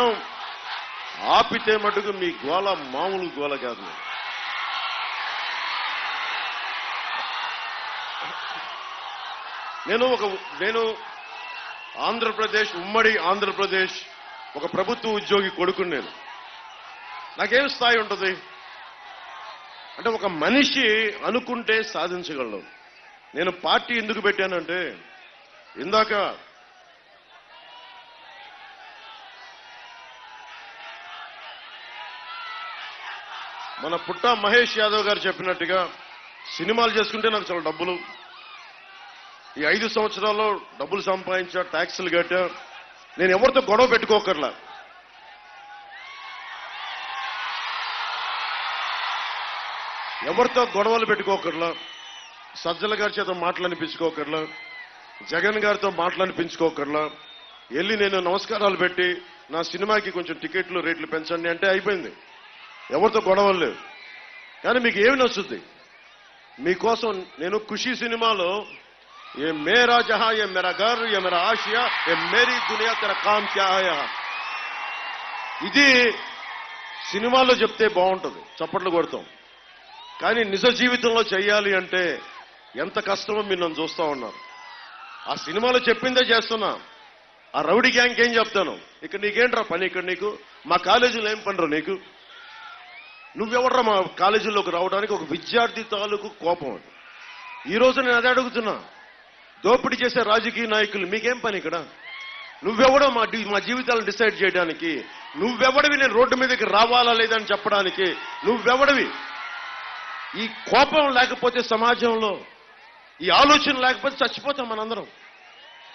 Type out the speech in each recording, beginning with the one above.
జనం ఆపితే మటుకు మీ గోల మామూలు గోల కాదు. నేను ఒక నేను ఆంధ్రప్రదేశ్ ఉమ్మడి ఆంధ్రప్రదేశ్ ఒక ప్రభుత్వ ఉద్యోగి కొడుకుని నేను. నాకేం స్థాయి ఉంటుంది? అంటే ఒక మనిషి అనుకుంటే సాధించగలడు నేను పార్టీ ఎందుకు పెట్టానంటే ఇందాక మన పుట్ట మహేష్ యాదవ్ గారు చెప్పినట్టుగా సినిమాలు చేసుకుంటే నాకు చాలా డబ్బులు. ఈ ఐదు సంవత్సరాల్లో డబ్బులు సంపాదించా ట్యాక్సులు కట్టా. నేను ఎవరితో గొడవ పెట్టుకోకర్లా. ఎవరితో గొడవలు పెట్టుకోకర్లా. సజ్జల గారి చేత మాటలనిపించుకోకర్లా. జగన్ గారితో మాటలనిపించుకోకర్లా. వెళ్ళి నేను నమస్కారాలు పెట్టి నా సినిమాకి కొంచెం టికెట్లు రేట్లు పెంచండి అంటే అయిపోయింది. ఎవరితో గొడవలు లేవు. కానీ మీకు ఏమి నచ్చుద్ది? మీకోసం నేను ఖుషి సినిమాలో ఏ మేరా జహా ఏ మేరా గర్ ఏ మేరా ఆసియా ఏ మేరీ దునియా తెర కామ్ క్యా ఇది సినిమాలో చెప్తే బాగుంటుంది. చప్పట్లు కొడతాం. కానీ నిజ జీవితంలో చేయాలి అంటే ఎంత కష్టమో మీరు నన్ను చూస్తా ఉన్నారు. ఆ సినిమాలో చెప్పిందే చేస్తున్నా. ఆ రౌడీ గ్యాంగ్ ఏం చెప్తాను? ఇక్కడ నీకేంట్రా పని ఇక్కడ నీకు? మా కాలేజీలో ఏం పనిరా నీకు? నువ్వెవర్రా మా కాలేజీలోకి రావడానికి ఒక విద్యార్థి తాలూకు కోపం అది. ఈ రోజు నేను అదే అడుగుతున్నా. దోపిడీ చేసే రాజకీయ నాయకులు మీకేం పని ఇక్కడ? నువ్వెవడో మా మా జీవితాలను డిసైడ్ చేయడానికి నువ్వెవడివి నేను రోడ్డు మీదకి రావాలా లేదని చెప్పడానికి నువ్వెవడివి? ఈ కోపం లేకపోతే సమాజంలో ఈ ఆలోచన లేకపోతే చచ్చిపోతాం మనందరం.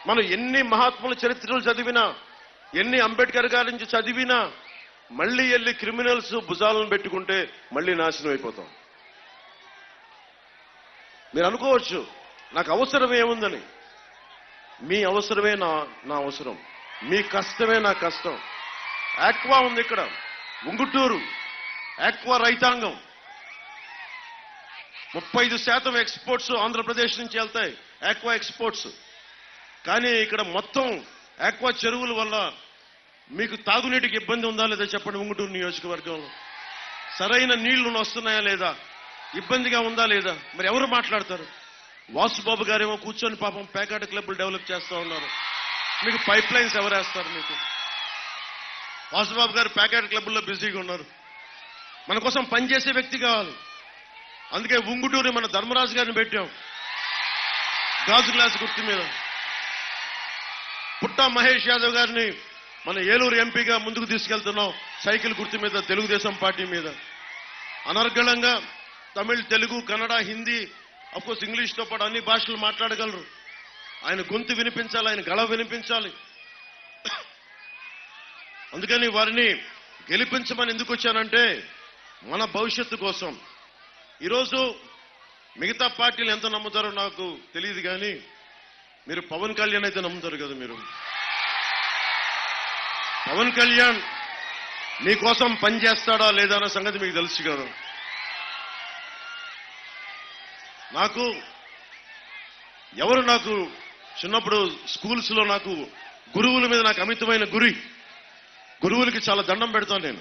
మనం ఎన్ని మహాత్ముల చరిత్రలు చదివినా ఎన్ని అంబేద్కర్ గారి నుంచి చదివినా మళ్ళీ వెళ్ళి క్రిమినల్స్ భుజాలను పెట్టుకుంటే మళ్ళీ నాశనం అయిపోతాం. మీరు అనుకోవచ్చు నాకు అవసరం ఏముందని. మీ అవసరమే నా నా అవసరం. మీ కష్టమే నా కష్టం. ఆక్వా ఉంది ఇక్కడ ఉంగుటూరు. ఆక్వా రైతాంగం. ముప్పై ఐదు శాతం ఎక్స్పోర్ట్స్ ఆంధ్రప్రదేశ్ నుంచి వెళ్తాయి ఆక్వా ఎక్స్పోర్ట్స్. కానీ ఇక్కడ మొత్తం ఆక్వా చెరువుల వల్ల మీకు తాగునీటికి ఇబ్బంది ఉందా లేదా చెప్పండి ఉంగుటూరు నియోజకవర్గంలో సరైన నీళ్ళు వస్తున్నాయా లేదా? ఇబ్బందిగా ఉందా లేదా? మరి ఎవరు మాట్లాడతారు? వాసుబాబు గారేమో కూర్చొని పాపం పేకాట క్లబ్లు డెవలప్ చేస్తూ ఉన్నారు. మీకు పైప్ లైన్స్ ఎవరు వేస్తారు మీకు? వాసుబాబు గారు ప్యాకెట్ క్లబ్లో బిజీగా ఉన్నారు. మన కోసం పనిచేసే వ్యక్తి కావాలి. అందుకే ఉంగుటూరి మన ధర్మరాజు గారిని పెట్టాం. గాజు గ్లాస్ గుర్తు మీద. పుట్ట మహేష్ యాదవ్ గారిని మన ఏలూరు ఎంపీగా ముందుకు తీసుకెళ్తున్నాం సైకిల్ గుర్తు మీద తెలుగుదేశం పార్టీ మీద. అనర్గళంగా తమిళ్ తెలుగు కన్నడ హిందీ అఫ్కోర్స్ ఇంగ్లీష్తో పాటు అన్ని భాషలు మాట్లాడగలరు. ఆయన గొంతు వినిపించాలి ఆయన గళ వినిపించాలి. అందుకని వారిని గెలిపించమని ఎందుకు వచ్చానంటే మన భవిష్యత్తు కోసం. ఈరోజు మిగతా పార్టీలు ఎంత నమ్ముతారో నాకు తెలియదు కానీ మీరు పవన్ కళ్యాణ్ అయితే నమ్ముతారు కదా మీరు. పవన్ కళ్యాణ్ మీకోసం పనిచేస్తాడా లేదా అన్న సంగతి మీకు తెలుసు కదా. నాకు ఎవరు నాకు చిన్నప్పుడు స్కూల్స్లో నాకు గురువుల మీద నాకు అమితమైన గురి. గురువులకి చాలా దండం పెడతాను నేను.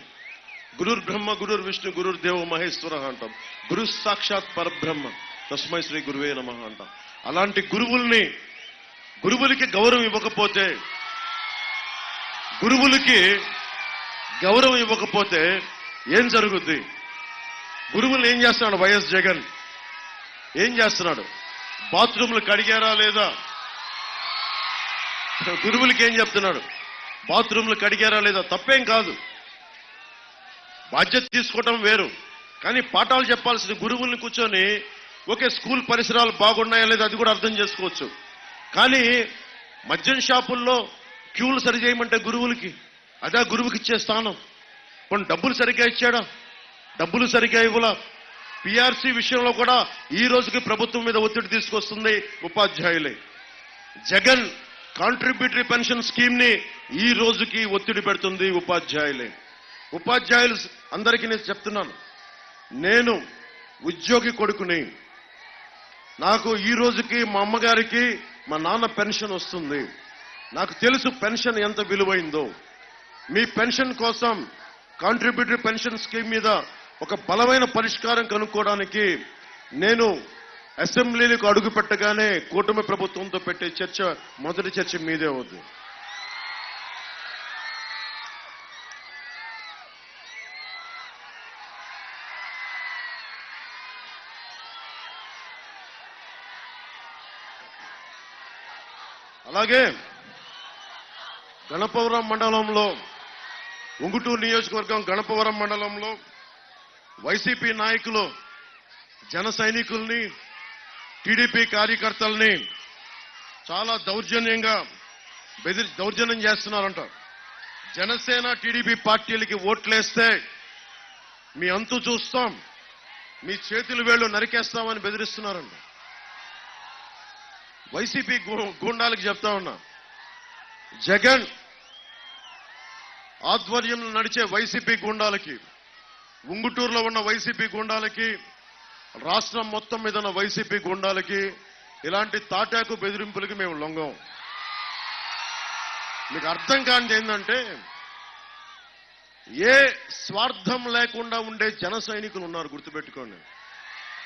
గురుర్ బ్రహ్మ గురుర్ విష్ణు గురుర్ దేవ మహేశ్వర అంటాం. గురు సాక్షాత్ పరబ్రహ్మ తస్మై శ్రీ గురువే నమ అంటాం. అలాంటి గురువుల్ని గురువులకి గౌరవం ఇవ్వకపోతే గురువులకి గౌరవం ఇవ్వకపోతే ఏం జరుగుద్ది? గురువులు ఏం చేస్తున్నాడు వైఎస్ జగన్? ఏం చేస్తున్నాడు? బాత్రూమ్లు కడిగారా లేదా? గురువులకి ఏం చెప్తున్నాడు? బాత్రూమ్లు కడిగారా లేదా? తప్పేం కాదు. బాధ్యత తీసుకోవటం వేరు. కానీ పాఠాలు చెప్పాల్సిన గురువుల్ని కూర్చొని ఒకే స్కూల్ పరిసరాలు బాగున్నాయా లేదా అది కూడా అర్థం చేసుకోవచ్చు. కానీ మద్యం షాపుల్లో క్యూలు సరి చేయమంటే గురువులకి. అదే గురువుకి ఇచ్చే స్థానం. కొన్ని డబ్బులు సరిగ్గా ఇచ్చాడా? డబ్బులు సరిగ్గా ఇవ్వలా? పిఆర్సీ విషయంలో కూడా ఈ రోజుకి ప్రభుత్వం మీద ఒత్తిడి తీసుకొస్తుంది ఉపాధ్యాయులే. జగన్ కాంట్రిబ్యూటరీ పెన్షన్ స్కీమ్ని ఈ రోజుకి ఒత్తిడి పెడుతుంది ఉపాధ్యాయులే. ఉపాధ్యాయులు అందరికీ నేను చెప్తున్నాను. నేను ఉద్యోగి కొడుకుని. నాకు ఈ రోజుకి మా అమ్మగారికి మా నాన్న పెన్షన్ వస్తుంది. నాకు తెలుసు పెన్షన్ ఎంత విలువైందో. మీ పెన్షన్ కోసం కాంట్రిబ్యూటరీ పెన్షన్ స్కీమ్ మీద ఒక బలమైన పరిష్కారం కనుక్కోవడానికి నేను అసెంబ్లీలకు అడుగు పెట్టగానే కూటమి ప్రభుత్వంతో పెట్టే చర్చ మొదటి చర్చ మీదే అవుద్ది. అలాగే గణపవరం మండలంలో ఉంగుటూరు నియోజకవర్గం గణపవరం మండలంలో వైసీపీ నాయకులు జన సైనికుల్ని టీడీపీ కార్యకర్తల్ని చాలా దౌర్జన్యంగా బెదిరి దౌర్జన్యం చేస్తున్నారంట. జనసేన టీడీపీ పార్టీలకి ఓట్లేస్తే మీ అంతు చూస్తాం మీ చేతులు వేళ్ళు నరికేస్తామని బెదిరిస్తున్నారంట. వైసీపీ గు- గూండాలకు చెప్తా ఉన్నా. జగన్ ఆధ్వర్యంలో నడిచే వైసీపీ గుండాలకి ఉంగుటూరులో ఉన్న వైసీపీ గుండాలకి రాష్ట్రం మొత్తం మీద ఉన్న వైసీపీ గుండాలకి ఇలాంటి తాటాకు బెదిరింపులకి మేము లొంగం. మీకు అర్థం కానిది ఏంటంటే ఏ స్వార్థం లేకుండా ఉండే జన సైనికులు ఉన్నారు గుర్తుపెట్టుకోండి.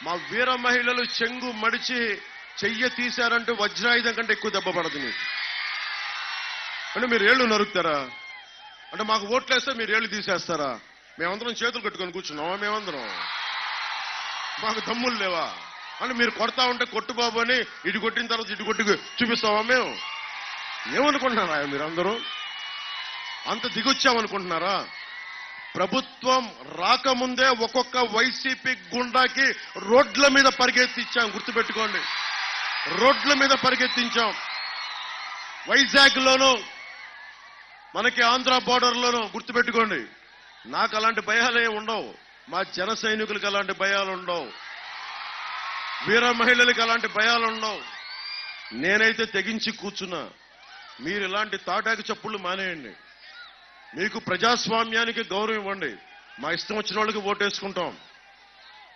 మా వీర మహిళలు చెంగు మడిచి చెయ్య తీశారంటే వజ్రాయుధం కంటే ఎక్కువ దెబ్బ పడదు మీకు అంటే మీరు ఏళ్ళు నరుకుతారా? అంటే మాకు ఓట్లేస్తే మీరు ఏళ్ళు తీసేస్తారా? మేమందరం చేతులు కట్టుకొని కూర్చున్నామా? మేమందరం. మాకు దమ్ములు లేవా? అంటే మీరు కొడతా ఉంటే కొట్టు బాబు అని ఇటు కొట్టిన తర్వాత ఇటు కొట్టి చూపిస్తావా మేము? ఏమనుకుంటున్నారా మీరందరూ? అంత దిగొచ్చామనుకుంటున్నారా? ప్రభుత్వం రాకముందే ఒక్కొక్క వైసీపీ గుండాకి రోడ్ల మీద పరిగెత్తించాం గుర్తుపెట్టుకోండి. రోడ్ల మీద పరిగెత్తించాం. వైజాగ్లోనూ మనకి ఆంధ్ర బోర్డర్లను గుర్తుపెట్టుకోండి. నాకు అలాంటి భయాలు ఏమి ఉండవు. మా జన సైనికులకు అలాంటి భయాలు ఉండవు. వీర మహిళలకు అలాంటి భయాలు ఉండవు. నేనైతే తెగించి కూర్చున్నా. మీరు ఇలాంటి తాటాకి చప్పుళ్ళు మానేయండి. మీకు ప్రజాస్వామ్యానికి గౌరవం ఇవ్వండి. మా ఇష్టం వచ్చిన వాళ్ళకి ఓటేసుకుంటాం.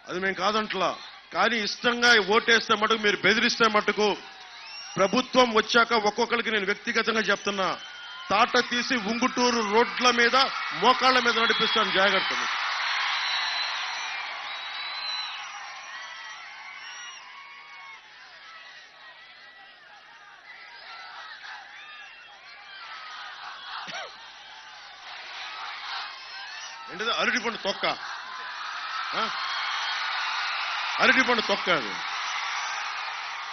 అది మేము కాదంట్లా. కానీ ఇష్టంగా ఓటేస్తే మటుకు మీరు బెదిరిస్తే మటుకు ప్రభుత్వం వచ్చాక ఒక్కొక్కరికి నేను వ్యక్తిగతంగా చెప్తున్నా. తాట తీసి ఉంగుటూరు రోడ్ల మీద మోకాళ్ళ మీద నడిపిస్తాను జాగ్రత్త. ఏంటిది? అరటిపండు తొక్క. ఆ? అరటిపండు తొక్క అది.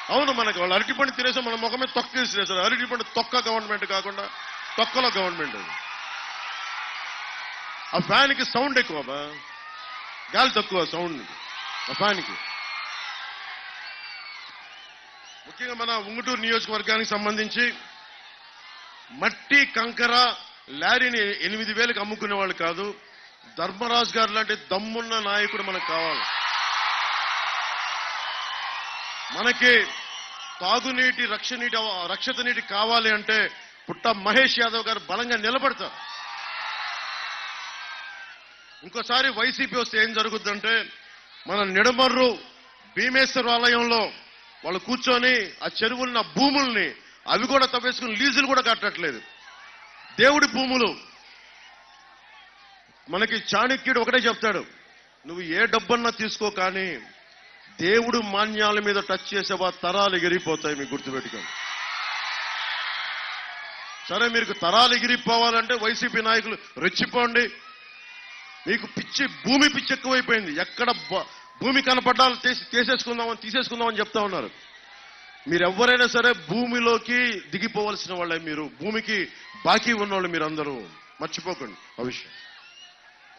అవును మనకి వాళ్ళు అరటిపండు తినేసి మన ముఖమే తొక్క తీసేసారు అరటిపండు తొక్క గవర్నమెంట్ కాకుండా తొక్కలో గవర్నమెంట్ అది. ఆ ఫ్యాన్కి సౌండ్ ఎక్కువ గాలి తక్కువ సౌండ్. ఆ ఫ్యాన్కి. ముఖ్యంగా మన ఉంగుటూరు నియోజకవర్గానికి సంబంధించి మట్టి కంకర లారీని ఎనిమిది వేలకు అమ్ముకునే వాళ్ళు కాదు ధర్మరాజు గారు లాంటి దమ్మున్న నాయకుడు మనకు కావాలి. మనకి తాగునీటి రక్షనీటి రక్షిత నీటి కావాలి అంటే పుట్ట మహేష్ యాదవ్ గారు బలంగా నిలబడతారు. ఇంకోసారి వైసీపీ వస్తే ఏం జరుగుద్దంటే మన నిడమర్రు భీమేశ్వర ఆలయంలో వాళ్ళు కూర్చొని ఆ చెరువులను భూముల్ని అవి కూడా తప్పేసుకుని లీజులు కూడా కట్టట్లేదు. దేవుడి భూములు. మనకి చాణక్యుడు ఒకటే చెప్తాడు నువ్వు ఏ డబ్బన్నా తీసుకో కానీ దేవుడు మాన్యాల మీద టచ్ చేసేవా తరాలు ఎగిరిపోతాయి మీకు గుర్తుపెట్టుకోండి. సరే మీకు తరాలు ఎగిరిపోవాలంటే వైసీపీ నాయకులు రెచ్చిపోండి. మీకు పిచ్చి భూమి పిచ్చి ఎక్కువైపోయింది. ఎక్కడ భూమి కనపడ్డాలు తీసి తీసేసుకుందామని తీసేసుకుందామని చెప్తా ఉన్నారు. మీరు ఎవరైనా సరే భూమిలోకి దిగిపోవలసిన వాళ్ళే మీరు. భూమికి బాకీ ఉన్నవాళ్ళు మీరందరూ. మర్చిపోకండి. ఆ విషయం.